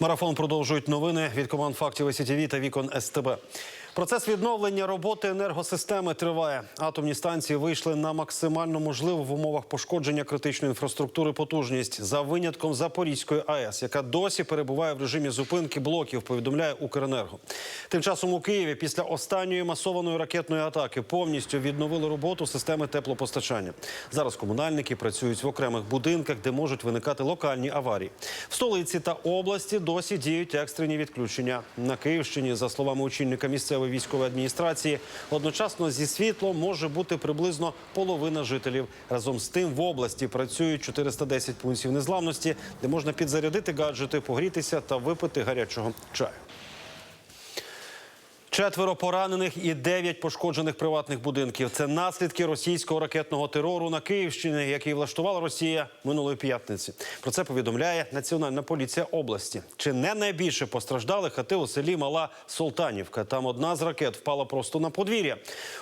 Марафон продовжують новини від команд фактів СІТВ та вікон СТБ. Процес відновлення роботи енергосистеми триває. Атомні станції вийшли на максимально можливу в умовах пошкодження критичної інфраструктури потужність за винятком Запорізької АЕС, яка досі перебуває в режимі зупинки блоків. Повідомляє Укренерго. Тим часом у Києві після останньої масованої ракетної атаки повністю відновили роботу системи теплопостачання. Зараз комунальники працюють в окремих будинках, де можуть виникати локальні аварії. В столиці та області досі діють екстрені відключення. На Київщині, за словами очільника місцевої військової адміністрації, одночасно зі світлом може бути приблизно половина жителів. Разом з тим в області працюють 410 пунктів незламності, де можна підзарядити гаджети, погрітися та випити гарячого чаю. Четверо поранених і дев'ять пошкоджених приватних будинків. Це наслідки російського ракетного терору на Київщині, який влаштувала Росія минулої п'ятниці. Про це повідомляє Національна поліція області. Чи не найбільше постраждали хати у селі Мала Солтанівка? Там одна з ракет впала просто на подвір'я.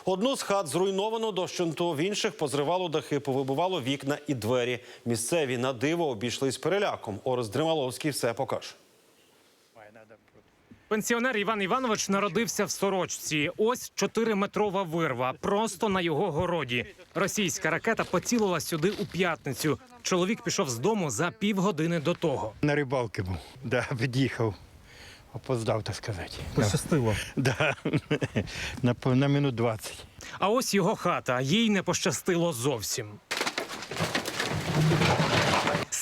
Одну з хат зруйновано дощенту, в інших позривало дахи, повибивало вікна і двері. Місцеві на диво обійшлись переляком. Орес Дрималовський все покаже. Пенсіонер Іван Іванович народився в сорочці. Ось чотириметрова вирва, просто на його городі. Російська ракета поцілила сюди у п'ятницю. Чоловік пішов з дому за півгодини до того. На рибалки був, да, під'їхав. Опоздав, так сказати. Пощастило. Да. на, на минут 20. А ось його хата. Їй не пощастило зовсім.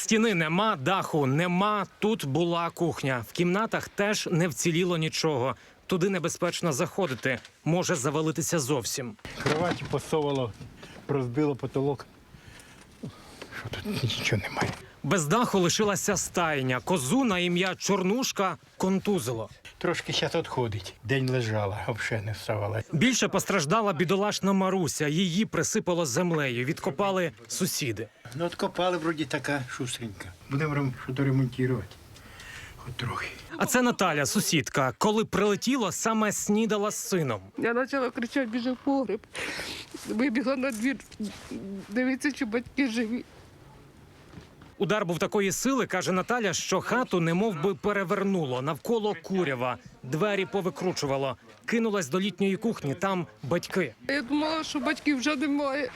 Стіни нема, даху нема. Тут була кухня. В кімнатах теж не вціліло нічого. Туди небезпечно заходити. Може завалитися зовсім. Кроваті посовало, розбило потолок. Що тут нічого немає. Без даху лишилася стайня. Козу на ім'я Чорнушка контузило. Трошки зараз відходить. День лежала, взагалі не вставала. Більше постраждала бідолашна Маруся. Її присипало землею. Відкопали сусіди. Ну, от копали, вроді така шустренька. Будемо щось ремонтувати. Хоч трохи. А це Наталя, сусідка. Коли прилетіло, саме снідала з сином. Я почала кричати, біжи в погреб. Вибігла на двір, дивитися, чи батьки живі. Удар був такої сили, каже Наталя, що хату немов би перевернуло навколо курява. Двері повикручувало. Кинулась до літньої кухні. Там батьки. Я думала, що батьків вже немає.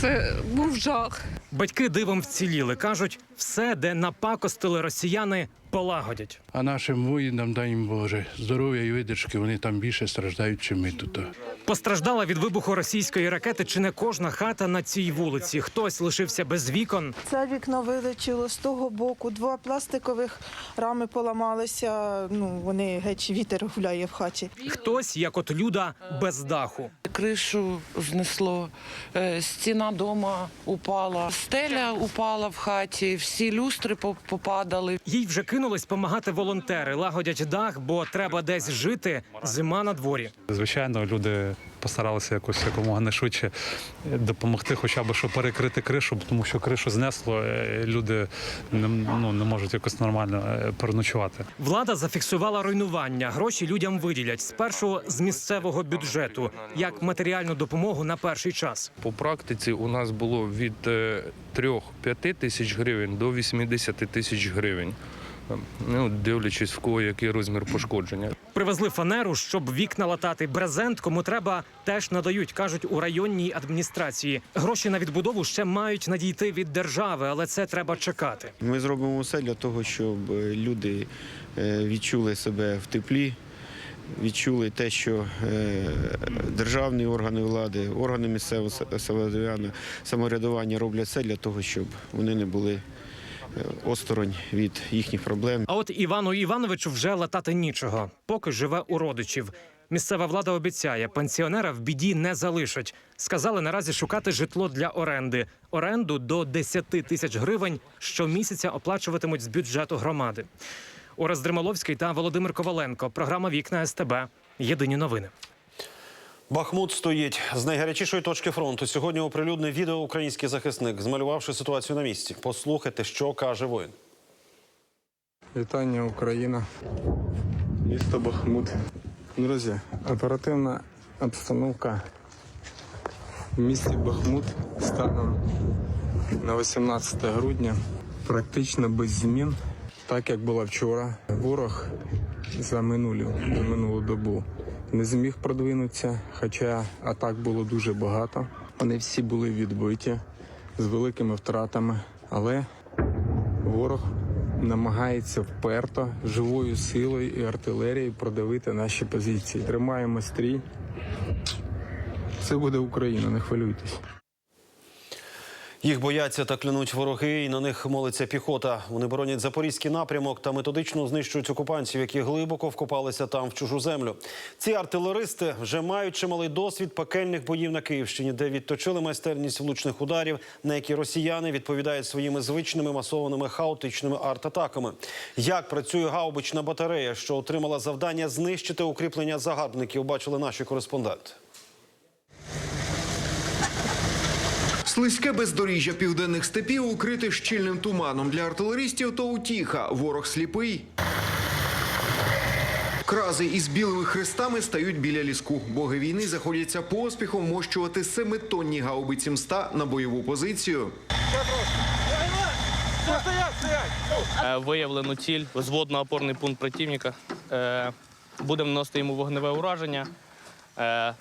Це був жах. Батьки дивом вціліли. кажуть, все, де напакостили росіяни, полагодять. А нашим воїнам, дай їм Боже, здоров'я і видержки, вони там більше страждають, чим ми тут. Постраждала від вибуху російської ракети чи не кожна хата на цій вулиці. Хтось лишився без вікон. Це вікно вилетіло з того боку. Два пластикових рами поламалися. Ну вони геть вітер гуляє в хаті. Хтось, як от люда, без даху. Кришу знесло, е, стіна дома упала, стеля упала в хаті, всі люстри по- попадали. Їй вже кинулись помагати волонтери, лагодять дах, бо треба десь жити. Зима на дворі. Звичайно, люди постаралися якось якомога не швидше допомогти, хоча б щоб перекрити кришу, тому що кришу знесло, е, люди не, ну, не можуть якось нормально е, переночувати. Влада зафіксувала руйнування. Гроші людям виділять спершу з місцевого бюджету як матеріальну допомогу на перший час. По практиці у нас було від 3-5 тисяч гривень до 80 тисяч гривень. Ну, дивлячись, в кого який розмір пошкодження. Привезли фанеру, щоб вікна латати. Брезент, кому треба, теж надають, кажуть у районній адміністрації. Гроші на відбудову ще мають надійти від держави, але це треба чекати. Ми зробимо все для того, щоб е, люди е, відчули себе в теплі, відчули те, що е, державні органи влади, органи місцевого самоврядування- роблять все для того, щоб вони не були осторонь від їхніх проблем. А от Івану Івановичу вже латати нічого, поки живе у родичів. Місцева влада обіцяє, пенсіонера в біді не залишать. Сказали наразі шукати житло для оренди. Оренду до 10 тисяч гривень щомісяця оплачуватимуть з бюджету громади. Орес Дримоловський та Володимир Коваленко. Програма Вікна СТБ. Єдині новини. Бахмут стоїть з найгарячішої точки фронту. Сьогодні оприлюднив відео український захисник, змалювавши ситуацію на місці. Послухайте, що каже воїн. Вітання, Україна. Місто Бахмут. Друзі, оперативна обстановка в місті Бахмут станом на 18 грудня практично без змін так як була вчора. Ворог за минулу, минулу добу не зміг продвинутися, хоча атак було дуже багато. Вони всі були відбиті з великими втратами, але ворог намагається вперто живою силою і артилерією продавити наші позиції. Тримаємо стрій. Це буде Україна, не хвилюйтесь. Їх бояться та клянуть вороги, і на них молиться піхота. Вони боронять запорізький напрямок та методично знищують окупантів, які глибоко вкопалися там в чужу землю. Ці артилеристи вже мають чималий досвід пекельних боїв на Київщині, де відточили майстерність влучних ударів, на які росіяни відповідають своїми звичними масованими хаотичними арт-атаками. Як працює гаубична батарея, що отримала завдання знищити укріплення загарбників, бачили наші кореспонденти. Слизьке бездоріжжя південних степів укрите щільним туманом. Для артилеристів то утіха. Ворог сліпий. Крази із білими хрестами стають біля ліску. Боги війни заходяться поспіхом вмощувати семитонні гаубиці мста на бойову позицію. Е, Виявлено ціль, взводно-опорний пункт противника. Е, Будемо наносити йому вогневе ураження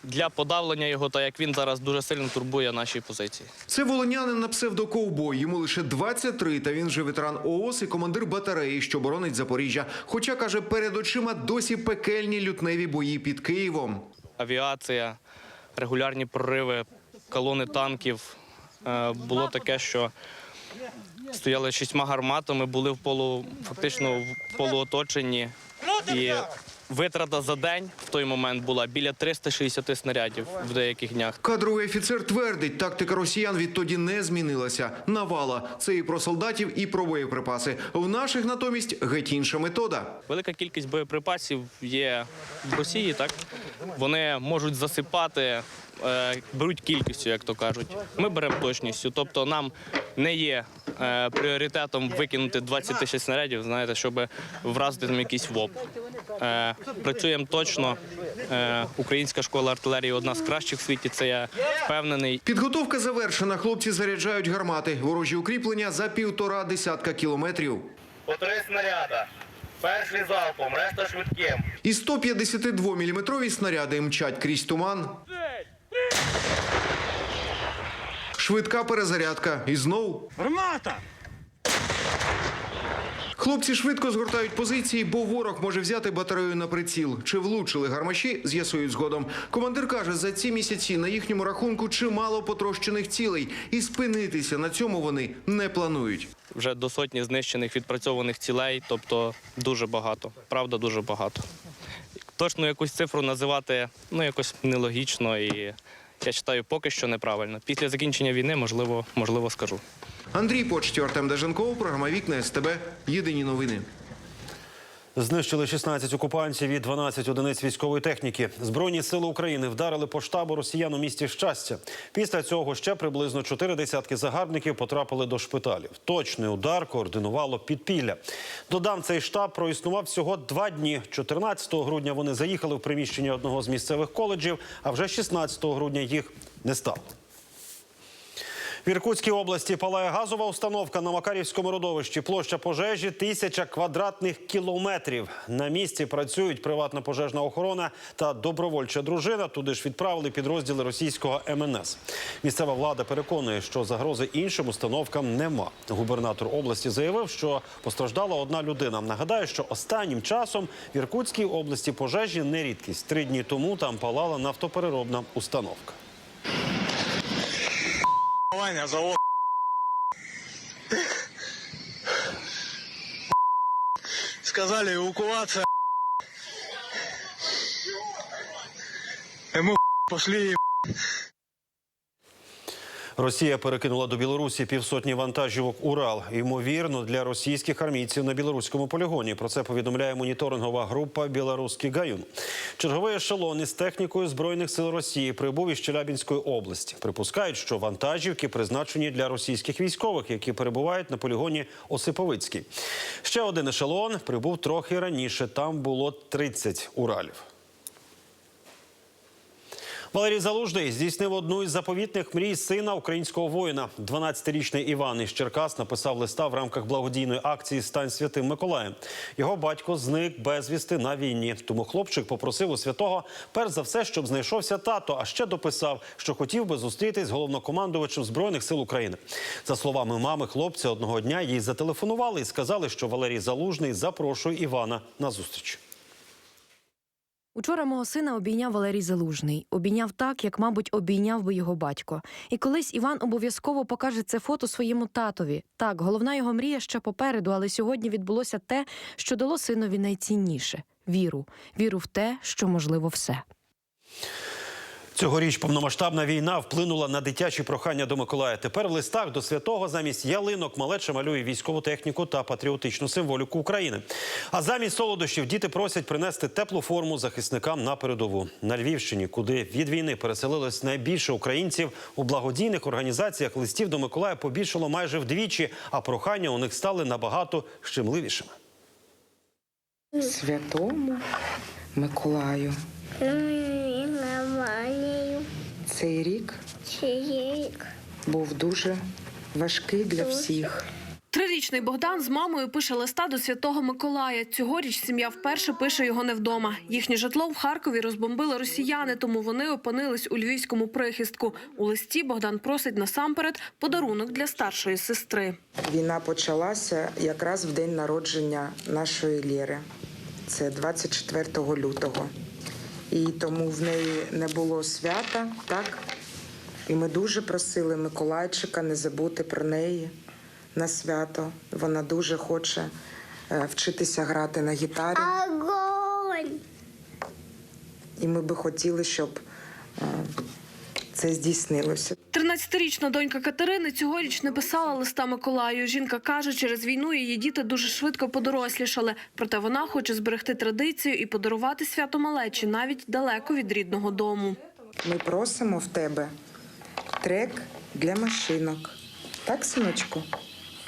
для подавлення його, так як він зараз дуже сильно турбує наші позиції. Це волонянин на псевдоковбой. Йому лише 23, та він же ветеран ООС і командир батареї, що боронить Запоріжжя. Хоча каже, перед очима досі пекельні лютневі бої під Києвом. Авіація, регулярні прориви, колони танків. Е, Було таке, що стояли шістьма гарматами, були в полу, фактично в полуоточенні. І витрата за день в той момент була біля 360 снарядів в деяких днях. Кадровий офіцер твердить, тактика росіян відтоді не змінилася. Навала це і про солдатів, і про боєприпаси. В наших натомість геть інша метода. Велика кількість боєприпасів є в Росії, так вони можуть засипати, е, беруть кількістю, як то кажуть. Ми беремо точністю. Тобто нам не є е, пріоритетом викинути 20 тисяч снарядів, знаєте, щоб вразити там якийсь ВОП. Е, працюємо точно. Е, українська школа артилерії одна з кращих в світі. Це я впевнений. Підготовка завершена. Хлопці заряджають гармати. Ворожі укріплення за півтора десятка кілометрів. По три снаряда. Перший залпом, решта швидким. І 152-мм снаряди мчать крізь туман. Швидка перезарядка. І знов. Гармата! Хлопці швидко згортають позиції, бо ворог може взяти батарею на приціл. Чи влучили гармаші, з'ясують згодом. Командир каже, за ці місяці на їхньому рахунку чимало потрощених цілей, і спинитися на цьому вони не планують. вже до сотні знищених відпрацьованих цілей, тобто дуже багато. Правда, дуже багато. Точно якусь цифру називати ну якось нелогічно і я вважаю, поки що неправильно. Після закінчення війни, можливо, можливо, скажу. Андрій Почтів, Артем Деженков, програма Вікна СТБ. Єдині новини. Знищили 16 окупантів і 12 одиниць військової техніки. Збройні сили України вдарили по штабу росіян у місті щастя. Після цього ще приблизно чотири десятки загарбників потрапили до шпиталів. Точний удар координувало підпілля. Додам, цей штаб проіснував всього два дні. 14 грудня вони заїхали в приміщення одного з місцевих коледжів, а вже 16 грудня їх не стало. В Іркутській області палає газова установка на Макарівському родовищі. Площа пожежі тисяча квадратних кілометрів. На місці працюють приватна пожежна охорона та добровольча дружина. Туди ж відправили підрозділи російського МНС. Місцева влада переконує, що загрози іншим установкам нема. Губернатор області заявив, що постраждала одна людина. Нагадаю, що останнім часом в Іркутській області пожежі не рідкість. Три дні тому там палала нафтопереробна установка. Ваня, завод. Сказали эвакуация. И мы пошли Росія перекинула до Білорусі півсотні вантажівок Урал. Ймовірно, для російських армійців на білоруському полігоні. Про це повідомляє моніторингова група Білоруський Гаюн. Черговий ешелон із технікою збройних сил Росії прибув із Челябінської області. Припускають, що вантажівки призначені для російських військових, які перебувають на полігоні Осиповицький. Ще один ешелон прибув трохи раніше. Там було 30 Уралів. Валерій Залужний здійснив одну із заповітних мрій сина українського воїна. 12-річний Іван із Черкас написав листа в рамках благодійної акції Стань святим Миколаєм. Його батько зник безвісти на війні. Тому хлопчик попросив у святого перш за все, щоб знайшовся тато. А ще дописав, що хотів би зустрітись з головнокомандувачем збройних сил України. За словами мами хлопця, одного дня їй зателефонували і сказали, що Валерій Залужний запрошує Івана на зустріч. Учора мого сина обійняв Валерій Залужний. Обійняв так, як, мабуть, обійняв би його батько. І колись Іван обов'язково покаже це фото своєму татові. Так, головна його мрія ще попереду, але сьогодні відбулося те, що дало синові найцінніше віру. Віру в те, що можливо все. Цьогоріч повномасштабна війна вплинула на дитячі прохання до Миколая. Тепер в листах до святого замість ялинок малеча малює військову техніку та патріотичну символіку України. А замість солодощів діти просять принести теплу форму захисникам на передову. На Львівщині, куди від війни переселилось найбільше українців, у благодійних організаціях листів до Миколая побільшало майже вдвічі, а прохання у них стали набагато щемливішими. Святому Миколаю. Цей рік був дуже важкий для всіх. Трирічний Богдан з мамою пише листа до святого Миколая. Цьогоріч сім'я вперше пише його не вдома. Їхнє житло в Харкові розбомбили росіяни, тому вони опинились у львівському прихистку. У листі Богдан просить насамперед подарунок для старшої сестри. Війна почалася якраз в день народження нашої Лєри. Це 24 лютого. І тому в неї не було свята, так? І ми дуже просили Миколайчика не забути про неї на свято. Вона дуже хоче е, вчитися грати на гітарі. І ми би хотіли, щоб е, це здійснилося. 13-річна донька Катерини цьогоріч не писала листа Миколаю. Жінка каже, через війну її діти дуже швидко подорослішали. Проте вона хоче зберегти традицію і подарувати свято малечі навіть далеко від рідного дому. Ми просимо в тебе трек для машинок. Так, синочку?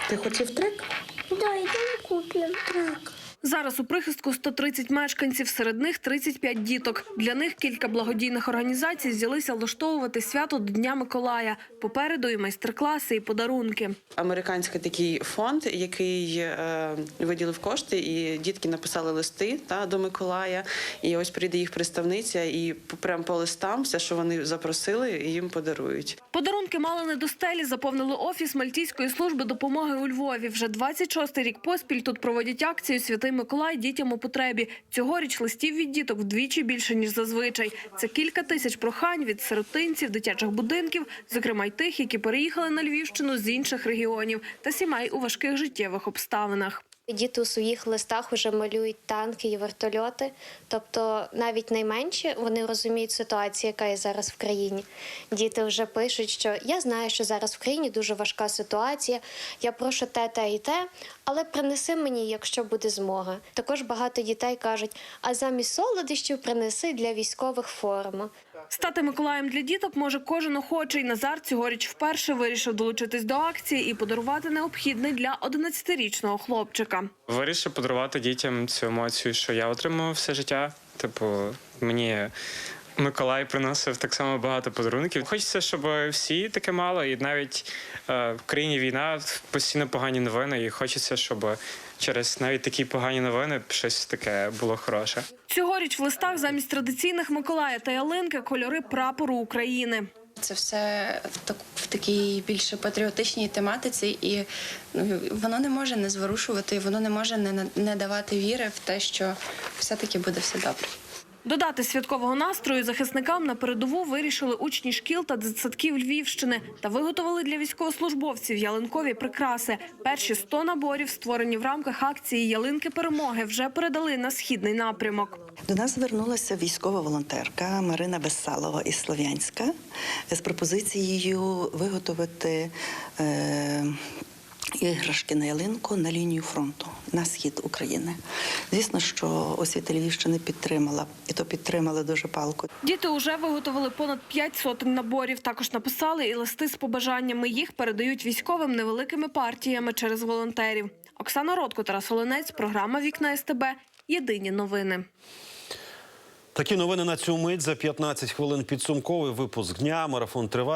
Ти хотів трек? Да, йдемо купимо. Так. Зараз у прихистку 130 мешканців, серед них 35 діток. Для них кілька благодійних організацій взялися влаштовувати свято до Дня Миколая. Попереду і майстер-класи, і подарунки. Американський такий фонд, який е, виділив кошти, і дітки написали листи та, до Миколая. І ось прийде їх представниця, і прямо по листам все, що вони запросили, їм подарують. Подарунки мали не до стелі, заповнили офіс Мальтійської служби допомоги у Львові. Вже 26-й рік поспіль тут проводять акцію Святий Миколай дітям у потребі. Цьогоріч листів від діток вдвічі більше ніж зазвичай. Це кілька тисяч прохань від сиротинців, дитячих будинків, зокрема й тих, які переїхали на Львівщину з інших регіонів та сімей у важких життєвих обставинах. Діти у своїх листах вже малюють танки і вертольоти. Тобто, навіть найменші вони розуміють ситуацію, яка є зараз в країні. Діти вже пишуть, що я знаю, що зараз в країні дуже важка ситуація. Я прошу те, те і те, але принеси мені, якщо буде змога. Також багато дітей кажуть: а замість солодощів принеси для військових форму. Стати Миколаєм для діток може кожен охочий. Назар цьогоріч вперше вирішив долучитись до акції і подарувати необхідний для 11-річного хлопчика. Вирішив подарувати дітям цю емоцію, що я отримував все життя. Типу, мені Миколай приносив так само багато подарунків. Хочеться, щоб всі таке мали, і навіть е, в країні війна постійно погані новини, і хочеться, щоб через навіть такі погані новини щось таке було хороше. Цьогоріч в листах замість традиційних Миколая та ялинки кольори прапору України. Це все так в такій більше патріотичній тематиці, і ну, воно не може не зворушувати, воно не може не, не давати віри в те, що все-таки буде все добре. Додати святкового настрою захисникам на передову вирішили учні шкіл та дитсадків Львівщини та виготовили для військовослужбовців ялинкові прикраси. Перші 100 наборів, створені в рамках акції Ялинки перемоги, вже передали на східний напрямок. До нас звернулася військова волонтерка Марина Безсалова із Слов'янська з пропозицією виготовити е, іграшки на ялинку на лінію фронту на схід України. Звісно, що освіта Львівщини підтримала, і то підтримали дуже палко. Діти уже виготовили понад 5 сотень наборів. Також написали і листи з побажаннями. Їх передають військовим невеликими партіями через волонтерів. Оксана Ротко, Тарас Оленець, програма Вікна СТБ. Єдині новини. Такі новини на цю мить за 15 хвилин підсумковий випуск дня. Марафон триває.